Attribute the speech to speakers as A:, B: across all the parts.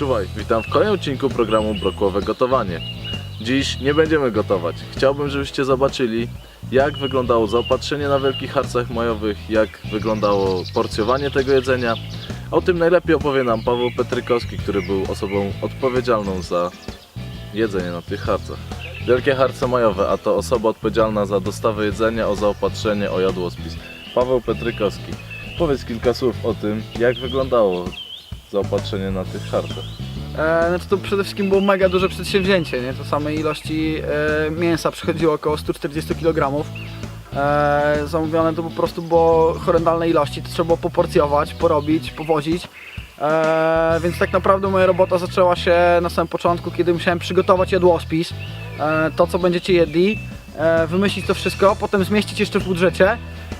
A: Czuwaj, witam w kolejnym odcinku programu Brokłowe Gotowanie. Dziś nie będziemy gotować. Chciałbym, żebyście zobaczyli, jak wyglądało zaopatrzenie na wielkich harcach majowych, jak wyglądało porcjowanie tego jedzenia. O tym najlepiej opowie nam Paweł Petrykowski, który był osobą odpowiedzialną za jedzenie na tych harcach. Wielkie harce majowe, a to osoba odpowiedzialna za dostawę jedzenia, o zaopatrzenie, o jadłospis. Paweł Petrykowski. Powiedz kilka słów o tym, jak wyglądało zaopatrzenie na tych harcach.
B: E, znaczy to przede wszystkim było mega duże przedsięwzięcie, nie? To samej ilości e, mięsa przychodziło około 140 kg. E, zamówione to po prostu było horrendalne ilości, to trzeba było poporcjować, porobić, powozić. E, więc tak naprawdę moja robota zaczęła się na samym początku, kiedy musiałem przygotować jadłospis, e, to co będziecie jedli, e, wymyślić to wszystko, potem zmieścić jeszcze w budżecie.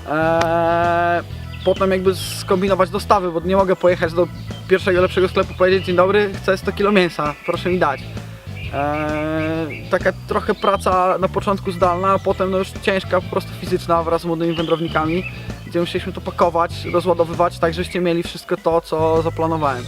B: E, potem jakby skombinować dostawy, bo nie mogę pojechać do pierwszego lepszego sklepu powiedzieć dzień dobry, chcę 100 kg mięsa, proszę mi dać. Eee, taka trochę praca na początku zdalna, a potem no już ciężka, po prostu fizyczna wraz z młodymi wędrownikami, gdzie musieliśmy to pakować, rozładowywać, tak żeście mieli wszystko to, co zaplanowałem.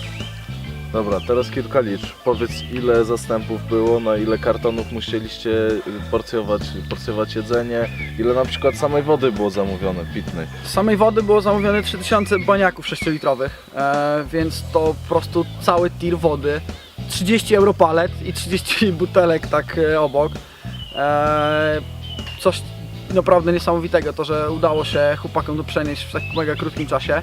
A: Dobra, teraz kilka liczb. Powiedz ile zastępów było, na ile kartonów musieliście y, porcjować, porcjować jedzenie, ile na przykład samej wody było zamówione, pitnej.
B: Samej wody było zamówione 3000 baniaków 6-litrowych, eee, więc to po prostu cały tir wody, 30 euro palet i 30 butelek tak e, obok. Eee, coś naprawdę niesamowitego, to że udało się chłopakom to przenieść w tak mega krótkim czasie.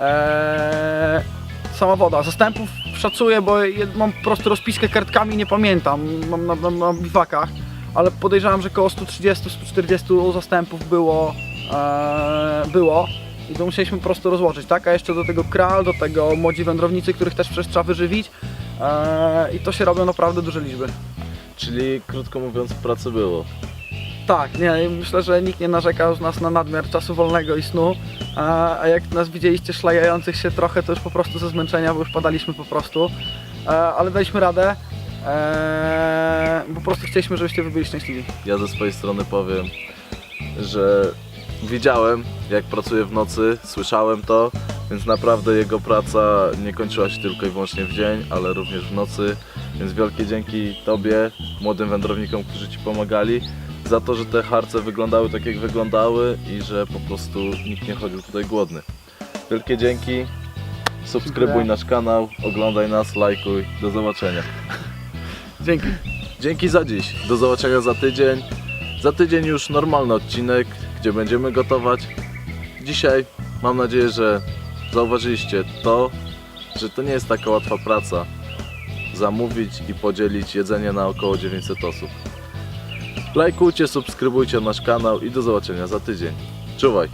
B: Eee, sama woda, zastępów szacuję, bo mam po prostu rozpiskę kartkami, nie pamiętam, mam na, na, na biwakach, ale podejrzewam, że około 130-140 zastępów było, eee, było i to musieliśmy po prostu rozłożyć, tak? A jeszcze do tego kral, do tego młodzi wędrownicy, których też przecież trzeba wyżywić eee, i to się robią naprawdę duże liczby.
A: Czyli krótko mówiąc pracy było.
B: Tak, nie, myślę, że nikt nie narzekał z nas na nadmiar czasu wolnego i snu, a, a jak nas widzieliście szlajających się trochę, to już po prostu ze zmęczenia, bo już padaliśmy po prostu, e, ale daliśmy radę, e, po prostu chcieliśmy, żebyście wy byli szczęśliwi.
A: Ja ze swojej strony powiem, że widziałem jak pracuje w nocy, słyszałem to, więc naprawdę jego praca nie kończyła się tylko i wyłącznie w dzień, ale również w nocy, więc wielkie dzięki Tobie, młodym wędrownikom, którzy Ci pomagali, za to, że te harce wyglądały tak jak wyglądały i że po prostu nikt nie chodził tutaj głodny. Wielkie dzięki, subskrybuj nasz kanał, oglądaj nas, lajkuj, do zobaczenia.
B: Dzięki.
A: Dzięki za dziś. Do zobaczenia za tydzień. Za tydzień już normalny odcinek, gdzie będziemy gotować. Dzisiaj mam nadzieję, że zauważyliście to, że to nie jest taka łatwa praca zamówić i podzielić jedzenie na około 900 osób. Lajkujcie, subskrybujcie nasz kanał i do zobaczenia za tydzień. Czuwaj!